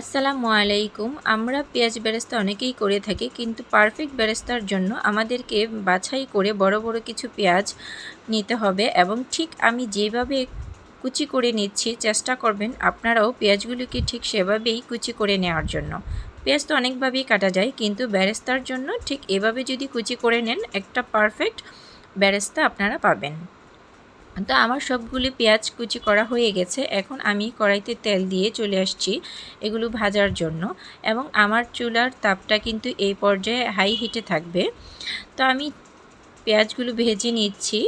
আসসালামু আলাইকুম। আমরা পেঁয়াজ বেরেস্তা অনেকেই করে থাকি, কিন্তু পারফেক্ট বেরেস্তার জন্য আমাদেরকে বাছাই করে বড় বড় কিছু পেঁয়াজ নিতে হবে এবং ঠিক আমি যেভাবে কুচি করে নিচ্ছি, চেষ্টা করবেন আপনারাও পেঁয়াজগুলিকে ঠিক সেভাবেই কুচি করে নেওয়ার জন্য। পেঁয়াজ তো অনেকভাবেই কাটা যায়, কিন্তু বেরেস্তার জন্য ঠিক এভাবে যদি কুচি করে নেন, একটা পারফেক্ট বেরেস্তা আপনারা পাবেন। তো আমার সবগুলি পেঁয়াজ কুচি করা হয়ে গেছে। এখন আমি কড়াইতে তেল দিয়ে চলে আসছি এগুলো ভাজার জন্য এবং আমার চুলার তাপটা কিন্তু এই পর্যায়ে হাই হিটে থাকবে। তো আমি পেঁয়াজগুলো ভেজে নিচ্ছি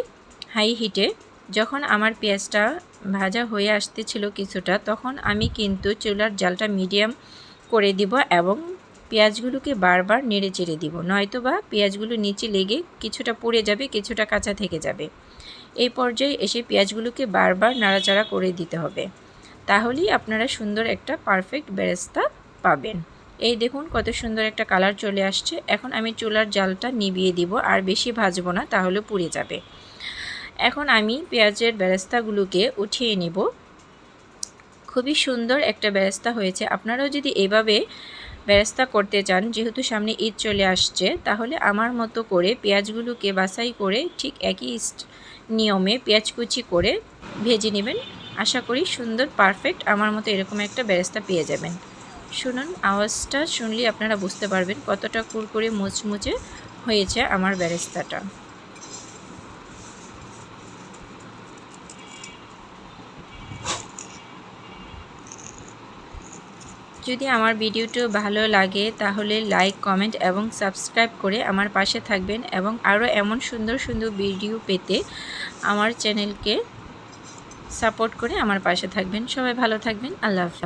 হাই হিটে যখন আমার পেঁয়াজটা ভাজা হয়ে আসতেছিল কিছুটা, তখন আমি কিন্তু চুলার জালটা মিডিয়াম করে দিব এবং পেঁয়াজগুলোকে বারবার নেড়ে চেড়ে দিব। নয়তো বা পেঁয়াজগুলো নিচে লেগে কিছুটা পুড়ে যাবে, কিছুটা কাঁচা থেকে যাবে। এই পর্যায়ে এসে পেঁয়াজগুলোকে বারবার নাড়াচাড়া করে দিতে হবে। তাহলেই আপনারা সুন্দর একটা পারফেক্ট বেরেস্তা পাবেন। এই দেখুন কত সুন্দর একটা কালার চলে আসছে। এখন আমি চুলার জালটা নিভিয়ে দিব, আর বেশি ভাজবো না, তাহলে পুড়ে যাবে। এখন আমি পেঁয়াজের বেরেস্তাগুলোকে উঠিয়ে নিব। খুবই সুন্দর একটা বেরেস্তা হয়েছে। আপনারাও যদি এভাবে বেরেস্তা করতে চান, যেহেতু সামনে ঈদ চলে আসছে, তাহলে আমার মতো করে পেঁয়াজগুলোকে বাছাই করে ঠিক একই নিয়মে পেঁয়াজ কুচি করে ভেজে নেবেন। আশা করি সুন্দর, পারফেক্ট, আমার মতো এরকম একটা বেরেস্তা পেয়ে যাবেন। শুনুন, আওয়াজটা শুনলে আপনারা বুঝতে পারবেন কতটা কুরকুরে মুচমুচে হয়েছে আমার বেরেস্তাটা যদি আমার ভিডিওটি ভালো লাগে, তাহলে লাইক, কমেন্ট এবং সাবস্ক্রাইব করে আমার পাশে থাকবেন এবং আরও এমন সুন্দর সুন্দর ভিডিও পেতে আমার চ্যানেলকে সাপোর্ট করে আমার পাশে থাকবেন। সবাই ভালো থাকবেন। আল্লাহ হাফিজ।